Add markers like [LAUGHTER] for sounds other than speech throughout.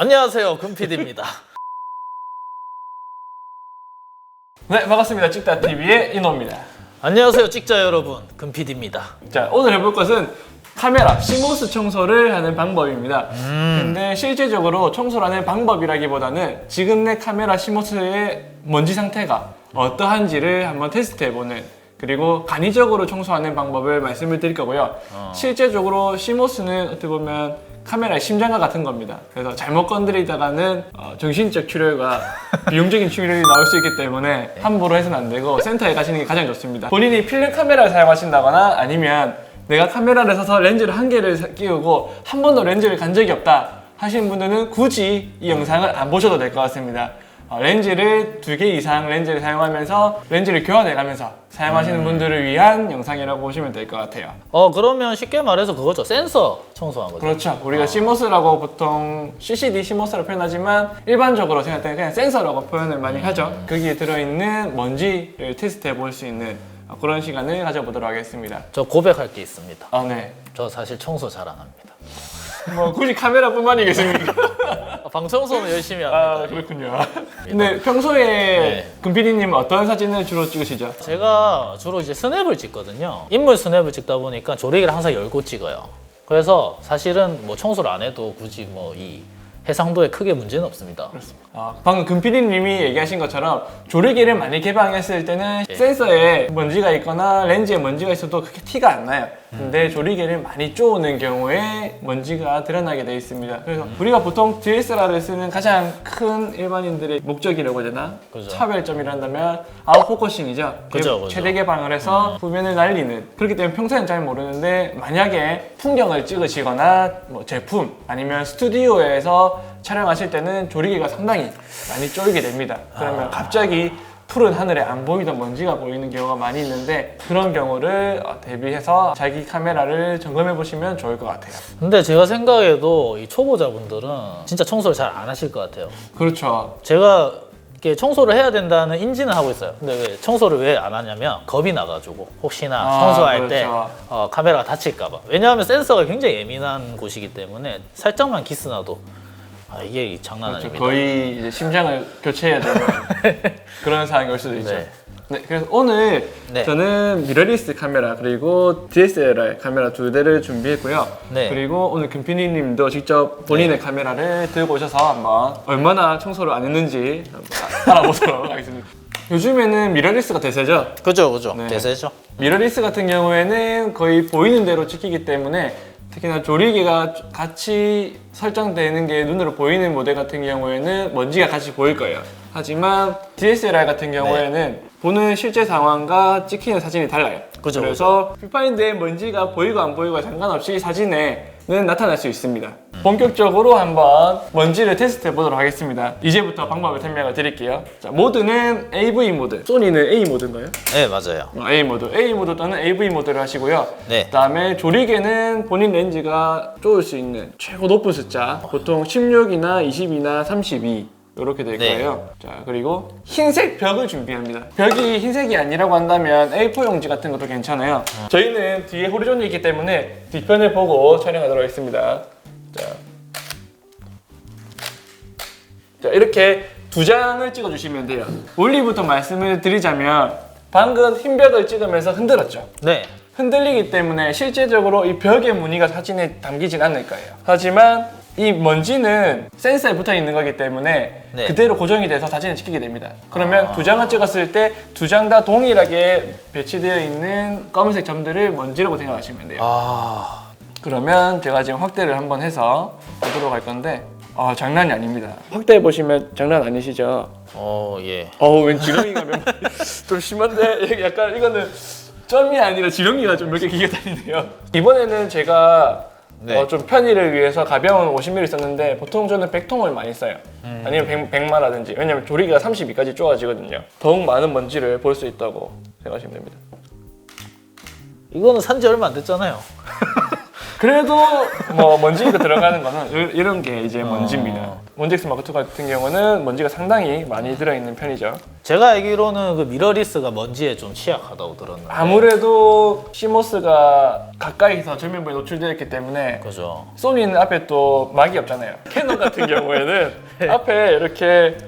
안녕하세요, 금PD입니다. 네 반갑습니다 찍다 TV의 인호입니다. 안녕하세요, 찍자 여러분, 금PD입니다. 자 오늘 해볼 것은 카메라 시모스 청소를 하는 방법입니다. 음. 근데 실제적으로 청소를 하는 방법이라기보다는 지금 내 카메라 시모스의 먼지 상태가 어떠한지를 한번 테스트해보는 그리고 간이적으로 청소하는 방법을 말씀을 드릴 거고요. 어. 실제적으로 시모스는 어떻게 보면 카메라의 심장과 같은 겁니다. 그래서 잘못 건드리다가는 어, 정신적 출혈과 [LAUGHS] 비용적인 출혈이 나올 수 있기 때문에 함부로 해서는 안 되고 센터에 가시는 게 가장 좋습니다. 본인이 필름 카메라를 사용하신다거나 아니면 내가 카메라를 사서 렌즈를 한 개를 사- 끼우고 한 번도 렌즈를 간 적이 없다 하시는 분들은 굳이 이 영상을 안 보셔도 될 것 같습니다. 어, 렌즈를 두 개 이상 렌즈를 사용하면서 렌즈를 교환해가면서 사용하시는 분들을 위한 영상이라고 보시면 될 것 같아요. 어, 그러면 쉽게 말해서 그거죠. 센서 청소한 거죠. 그렇죠. 우리가 시모스라고 보통 CCD 시모스라고 표현하지만 일반적으로 생각할 때는 그냥 센서라고 표현을 많이 하죠. 거기에 들어있는 먼지를 테스트해 볼 수 있는 어, 그런 시간을 가져보도록 하겠습니다. 저 고백할 게 있습니다. 아, 네. 저 사실 청소 잘 안 합니다. 뭐 굳이 카메라뿐만이겠습니까? [LAUGHS] 아, 방 청소는 열심히 합니다. 아, 그렇군요. 근데 [LAUGHS] 평소에 네. 금PD님 어떤 사진을 주로 찍으시죠? 제가 주로 이제 스냅을 찍거든요. 인물 스냅을 찍다 보니까 조리기를 항상 열고 찍어요. 그래서 사실은 뭐 청소를 안 해도 굳이 뭐 이 해상도에 크게 문제는 없습니다. 아, 방금 금PD님이 얘기하신 것처럼 조리개를 많이 개방했을 때는 네. 센서에 먼지가 있거나 렌즈에 먼지가 있어도 그렇게 티가 안 나요. 근데 음. 조리개를 많이 쪼는 경우에 먼지가 드러나게 돼 있습니다. 그래서 음. 우리가 보통 DSLR을 쓰는 가장 큰 일반인들의 목적이라고 해야 되나? 그죠. 차별점이란다면 아웃포커싱이죠. 그죠, 음. 그죠. 최대 개방을 해서 후면을 날리는. 그렇기 때문에 평소에는 잘 모르는데 만약에 풍경을 찍으시거나 뭐 제품 아니면 스튜디오에서 촬영하실 때는 조리개가 상당히 많이 쫄게 됩니다. 그러면 아. 갑자기 푸른 하늘에 안 보이던 먼지가 보이는 경우가 많이 있는데 그런 경우를 어, 대비해서 자기 카메라를 점검해 보시면 좋을 것 같아요. 근데 제가 생각해도 이 초보자분들은 진짜 청소를 잘 안 하실 것 같아요. 그렇죠. 제가 이렇게 청소를 해야 된다는 인지는 하고 있어요. 근데 왜 청소를 왜 안 하냐면 겁이 나가지고 혹시나 아, 청소할 때 그렇죠. 어, 카메라가 다칠까봐. 왜냐하면 센서가 굉장히 예민한 곳이기 때문에 살짝만 기스 나도 아, 이게 장난 그렇죠. 아닙니다. 거의 이제 심장을 교체해야 되는 [LAUGHS] 그런 상황이 올 수도 있죠. 네. 네. 그래서 오늘 네. 저는 미러리스 카메라 그리고 DSLR 카메라 두 대를 준비했고요. 네. 그리고 오늘 금피디님도 직접 본인의 카메라를 들고 오셔서 한번 얼마나 청소를 안 했는지 한번 알아보도록 [LAUGHS] 하겠습니다. 요즘에는 미러리스가 대세죠. 그죠, 그죠. 네. 대세죠. 미러리스 같은 경우에는 거의 보이는 대로 찍히기 때문에 특히나 조리개가 같이 설정되는 게 눈으로 보이는 모델 같은 경우에는 먼지가 같이 보일 거예요. 하지만 DSLR 같은 경우에는 보는 실제 상황과 찍히는 사진이 달라요. 그죠, 그래서 뷰파인드에 먼지가 보이고 안 보이고 상관없이 사진에는 나타날 수 있습니다. 본격적으로 한번 먼지를 테스트해 보도록 하겠습니다. 이제부터 방법을 설명을 드릴게요. 자, 모드는 AV 모드. 소니는 A 모드인가요? 네, 맞아요. 어, A 모드, A 모드 또는 AV 모드를 하시고요. 네. 그다음에 조리개는 본인 렌즈가 쪼을 수 있는 최고 높은 숫자, 보통 16이나 20이나 32 이렇게 될 네. 거예요. 자 그리고 흰색 벽을 준비합니다. 벽이 흰색이 아니라고 한다면 A4 용지 같은 것도 괜찮아요. 저희는 뒤에 호리존이 있기 때문에 뒤편을 보고 촬영하도록 하겠습니다. 자, 자 이렇게 두 장을 찍어주시면 돼요. 원리부터 말씀을 드리자면 방금 흰 벽을 찍으면서 흔들었죠. 네. 흔들리기 때문에 실제적으로 이 벽의 무늬가 사진에 담기진 않을 거예요. 하지만 이 먼지는 센서에 붙어 있는 거기 때문에 네. 그대로 고정이 돼서 사진을 찍히게 됩니다. 그러면 두 장을 찍었을 때 두 장 다 동일하게 배치되어 있는 검은색 점들을 먼지라고 생각하시면 돼요. 아, 그러면 제가 지금 확대를 한번 해서 보도록 할 건데 아 장난이 아닙니다. 확대해 보시면 장난 아니시죠? 어, 예. 어우 왠 지렁이가 몇 마리 [LAUGHS] 좀 심한데 약간 이거는 점이 아니라 지렁이가 좀 몇 개 기게 다니네요 이번에는 제가 네. 어, 좀 편의를 위해서 가벼운 50ml 썼는데 보통 저는 100통을 많이 써요 음. 아니면 100, 마라든지 왜냐면 조리기가 32까지 쪼아지거든요 더욱 많은 먼지를 볼 수 있다고 생각하시면 됩니다 이거는 산지 얼마 안 됐잖아요. [LAUGHS] 그래도 뭐 먼지가 들어가는 거는 이- 이런 게 이제 먼지입니다. 어. 먼지엑스 마크 2 같은 경우는 먼지가 상당히 많이 들어있는 편이죠. 제가 알기로는 그 미러리스가 먼지에 좀 취약하다고 들었는데. 아무래도 시모스가 가까이서 전면부에 노출되어 있기 때문에 그죠. 소니는 앞에 또 막이 없잖아요. 캐논 같은 [LAUGHS] 경우에는 네. 앞에 이렇게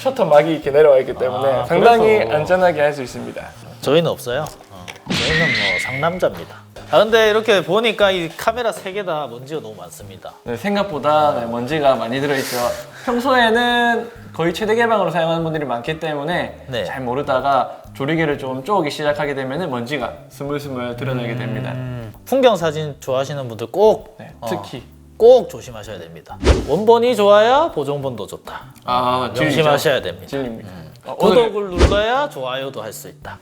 셔터 막이 이렇게 내려와 있기 때문에 아, 상당히 그래서. 안전하게 할 수 있습니다. 저희는 없어요. 어, 저희는 뭐 상남자입니다. 아 근데 이렇게 보니까 이 카메라 세 개 다 먼지가 너무 많습니다. 네, 생각보다 네, 먼지가 많이 들어있죠. 평소에는 거의 최대 개방으로 사용하는 분들이 많기 때문에 네. 잘 모르다가 조리개를 좀 쪼기 시작하게 되면 먼지가 스물스물 드러나게 됩니다. 음, 풍경 사진 좋아하시는 분들 꼭 네, 어, 특히 꼭 조심하셔야 됩니다. 원본이 좋아야 보정본도 좋다. 아 명심하셔야 됩니다. 진리입니다. 어, 오늘 구독을 눌러야 좋아요도 할 수 있다.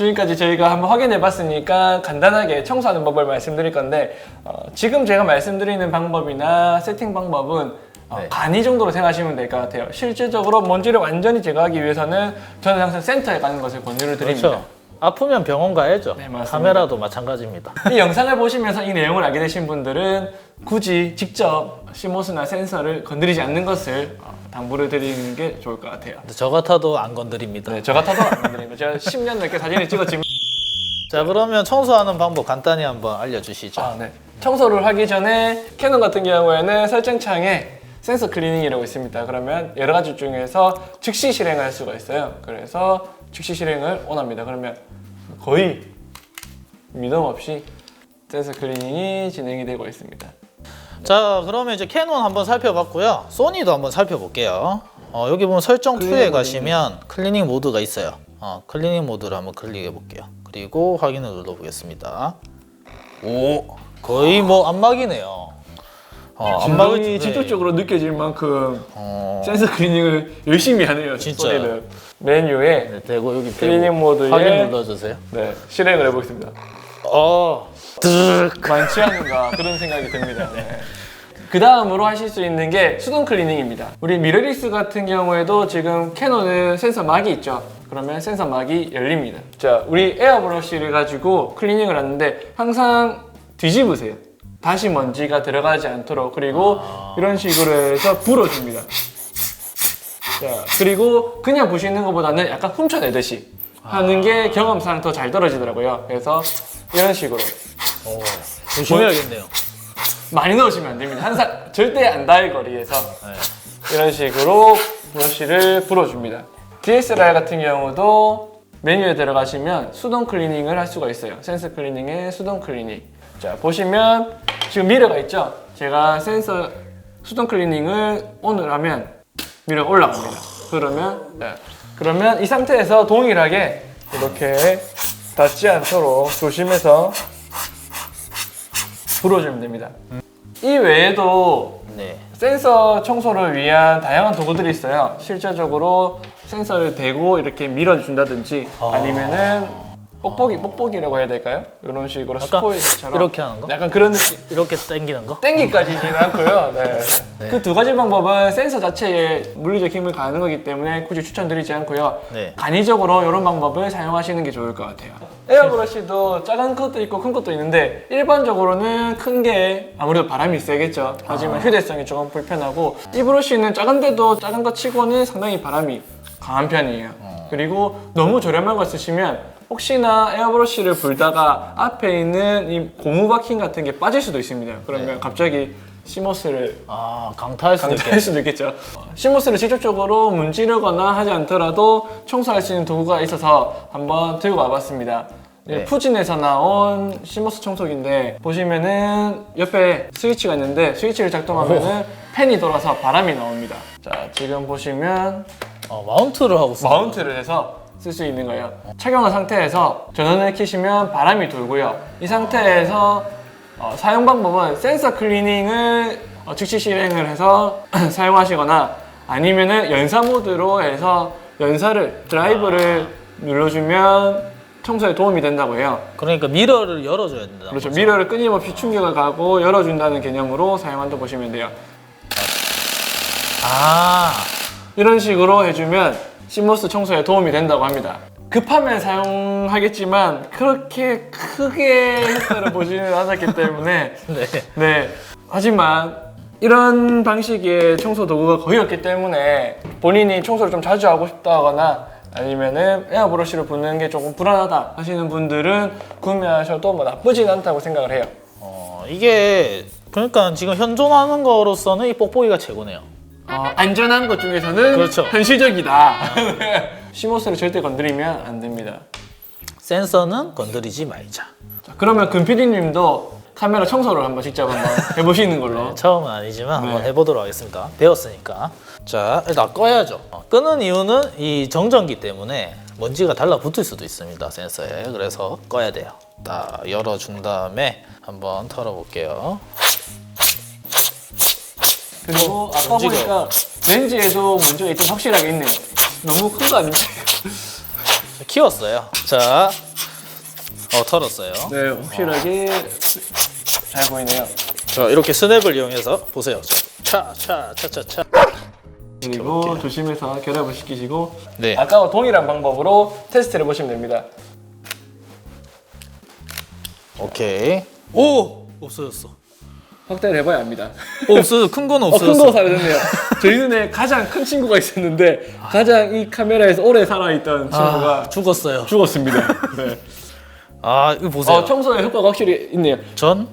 지금까지 저희가 한번 확인해 봤으니까 간단하게 청소하는 법을 말씀드릴 건데 어, 지금 제가 말씀드리는 방법이나 세팅 방법은 어, 네. 간이 정도로 생각하시면 될 것 같아요. 실질적으로 먼지를 완전히 제거하기 위해서는 저는 항상 센터에 가는 것을 권유를 드립니다. 그렇죠. 아프면 병원 가야죠. 네, 맞습니다. 카메라도 마찬가지입니다. 이 영상을 보시면서 이 내용을 알게 되신 분들은 굳이 직접 시모스나 센서를 건드리지 않는 것을 어, 당부를 드리는 게 좋을 것 같아요. 근데 저 같아도 안 건드립니다. 네, 저 같아도 안 건드립니다. 제가 10년 넘게 사진을 찍었지만 자 그러면 청소하는 방법 간단히 한번 알려주시죠. 아, 네. 청소를 하기 전에 캐논 같은 경우에는 설정창에 센서 클리닝이라고 있습니다. 그러면 여러 가지 중에서 즉시 실행을 할 수가 있어요. 그래서 즉시 실행을 원합니다. 그러면 거의 미동 없이 센서 클리닝이 진행이 되고 있습니다. 자 그러면 이제 캐논 한번 살펴봤고요. 소니도 한번 살펴볼게요. 어, 여기 보면 설정 2에 클리닝 가시면 클리닝 모드가 있어요. 어, 클리닝 모드를 한번 클릭해 볼게요. 그리고 확인을 눌러보겠습니다. 오 거의 뭐 안막이네요. 어, 안막이 네. 직접적으로 느껴질 만큼 어, 센서 클리닝을 열심히 하네요. 진짜요? 소니는. 메뉴에 네, 되고 여기 클리닝 모드에 확인 눌러주세요. 네, 실행을 해보겠습니다. 어, 드르륵. 많지 않은가 그런 생각이 듭니다. 그 다음으로 하실 수 있는 게 수동 클리닝입니다. 우리 미러리스 같은 경우에도 지금 캐논은 센서 막이 있죠. 그러면 센서 막이 열립니다. 자, 우리 에어브러쉬를 가지고 클리닝을 하는데 항상 뒤집으세요. 다시 먼지가 들어가지 않도록 그리고 이런 식으로 해서 불어줍니다. 자, 그리고 그냥 부시는 것보다는 약간 훔쳐내듯이 하는 게 경험상 더 잘 떨어지더라고요. 그래서 이런 식으로 오, 조심해야겠네요. 많이 넣으시면 안 됩니다. 항상 절대 안 닿을 거리에서 네. 이런 식으로 브러쉬를 불어줍니다. DSLR 같은 경우도 메뉴에 들어가시면 수동 클리닝을 할 수가 있어요. 센서 클리닝의 수동 클리닝. 자, 보시면 지금 미러가 있죠? 제가 센서 수동 클리닝을 오늘 하면 미러가 올라갑니다. 그러면, 네. 그러면 이 상태에서 동일하게 이렇게 닿지 않도록 조심해서 불어주면 됩니다. 이 외에도 네. 센서 청소를 위한 다양한 도구들이 있어요. 실제적으로 센서를 대고 이렇게 밀어준다든지 아. 아니면은 뽁뽁이, 뽁뽁이라고 해야 될까요? 이런 식으로 약간 스포이처럼 이렇게 하는 거? 약간 그런 느낌. 이렇게 당기는 거? 땡기까지는 않고요. 네. 네. 그 두 가지 방법은 센서 자체에 물리적 힘을 가하는 거기 때문에 굳이 추천드리지 않고요. 네. 간이적으로 이런 방법을 사용하시는 게 좋을 것 같아요. 에어브러쉬도 작은 것도 있고 큰 것도 있는데 일반적으로는 큰 게 아무래도 바람이 세겠죠. 하지만 휴대성이 조금 불편하고 이 브러쉬는 작은데도 작은 것 치고는 상당히 바람이 강한 편이에요. 그리고 너무 저렴한 걸 쓰시면 혹시나 에어브러쉬를 불다가 앞에 있는 이 고무 바킹 같은 게 빠질 수도 있습니다. 그러면 갑자기 시모스를 아 강타할 수도 강타할. 수도 있겠죠. 어, 시모스를 직접적으로 문지르거나 하지 않더라도 청소할 수 있는 도구가 있어서 한번 들고 와봤습니다. 네. 푸진에서 나온 시모스 청소기인데 보시면은 옆에 스위치가 있는데 스위치를 작동하면은 팬이 돌아서 바람이 나옵니다. 자 지금 보시면 어, 마운트를 하고 쓰는 마운트를 해서 쓸 수 있는 거예요. 착용한 상태에서 전원을 켜시면 바람이 돌고요. 이 상태에서 어, 사용 방법은 센서 클리닝을 어, 즉시 실행을 해서 [CLEARS THROAT] 사용하시거나 아니면은 연사 모드로 해서 연사를 드라이브를 눌러주면 청소에 도움이 된다고 해요. 그러니까 미러를 열어줘야 된다. 그렇죠. 미러를 끊임없이 충격을 가고 열어준다는 개념으로 사용한다 보시면 돼요. 아 이런 식으로 해주면 시모스 청소에 도움이 된다고 합니다. 급하면 사용하겠지만 그렇게 크게 혜택을 [LAUGHS] 보지는 않았기 때문에 네. 네. 하지만 이런 방식의 청소 도구가 거의 없기 때문에 본인이 청소를 좀 자주 하고 싶다거나 아니면은 에어 브러쉬를 붓는 게 조금 불안하다 하시는 분들은 구매하셔도 뭐 나쁘진 않다고 생각을 해요. 어, 이게 그러니까 지금 현존하는 거로서는 이 뽁뽁이가 최고네요. 어, 안전한 것 중에서는 그렇죠. 현실적이다. [LAUGHS] 시모스를 절대 건드리면 안 됩니다. 센서는 건드리지 말자. 자, 그러면 금PD님도 카메라 청소를 한번 직접 한번 [LAUGHS] 해보시는 걸로. 처음은 아니지만 한번 네. 해보도록 하겠습니다. 배웠으니까. 자, 일단 꺼야죠. 어, 끄는 이유는 이 정전기 때문에 먼지가 달라붙을 수도 있습니다. 센서에. 그래서 꺼야 돼요. 딱 열어준 다음에 한번 털어볼게요. 그리고 아까 보니까 렌즈에도 문제가 좀 확실하게 있네요. 너무 큰 거 아닙니까? [LAUGHS] 키웠어요. 자, 어, 털었어요. 네, 확실하게 잘 보이네요. 자, 이렇게 스냅을 이용해서 보세요. 차, 차, 차, 차, 차. 그리고 조심해서 결합을 시키시고 네. 아까와 동일한 방법으로 테스트를 보시면 됩니다. 오케이. 오! 없어졌어. 확대를 해봐야 합니다. 없어져. 큰건 어, 없어졌어. 큰거 사라졌네요. 저희 눈에 가장 큰 친구가 있었는데 가장 이 카메라에서 오래 살아있던 친구가 아, 죽었어요. 죽었습니다. 네. 아, 이거 보세요. 어, 청소에 효과가 확실히 있네요. 전,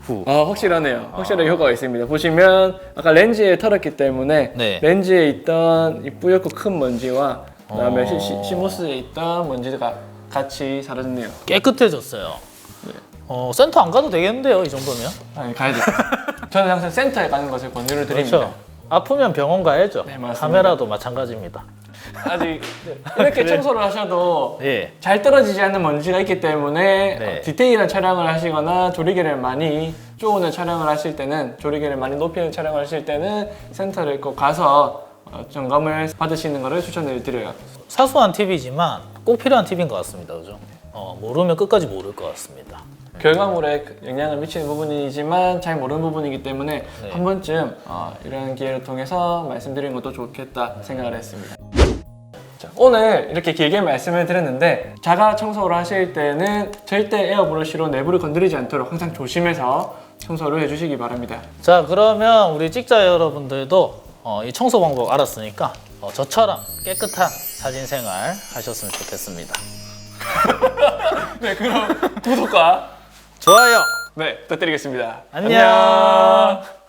후. 아 확실하네요. 확실하게 효과가 있습니다. 보시면 아까 렌즈에 털었기 때문에 네. 렌즈에 있던 이 뿌옇고 큰 먼지와 그다음에 어. 시, 시, 시모스에 있던 먼지가 같이 사라졌네요. 깨끗해졌어요. 어, 센터 안 가도 되겠는데요, 이 정도면? 아니 가야 돼. [LAUGHS] 저는 항상 센터에 가는 것을 권유를 드립니다. 그렇죠. 아프면 병원 가야죠. 네, 맞습니다. 카메라도 마찬가지입니다. 아직 이렇게 청소를 하셔도 예. 잘 떨어지지 않는 먼지가 있기 때문에 네. 어, 디테일한 촬영을 하시거나 조리개를 많이 쪼는 촬영을 하실 때는 조리개를 많이 높이는 촬영을 하실 때는 센터를 꼭 가서 어, 점검을 받으시는 것을 추천을 드려요. 사소한 팁이지만 꼭 필요한 팁인 것 같습니다. 그죠? 어, 모르면 끝까지 모를 것 같습니다. 결과물에 그 영향을 미치는 부분이지만 잘 모르는 부분이기 때문에 네. 한 번쯤 어, 이런 기회를 통해서 말씀드리는 것도 좋겠다 생각을 했습니다. 자, 오늘 이렇게 길게 말씀을 드렸는데 자가 청소를 하실 때는 절대 에어 브러쉬로 내부를 건드리지 않도록 항상 조심해서 청소를 해주시기 바랍니다. 자, 그러면 우리 찍자 여러분들도 어, 이 청소 방법 알았으니까 어, 저처럼 깨끗한 사진 생활 하셨으면 좋겠습니다. [LAUGHS] 네, 그럼 구독과 좋아요. 네 부탁드리겠습니다. 안녕.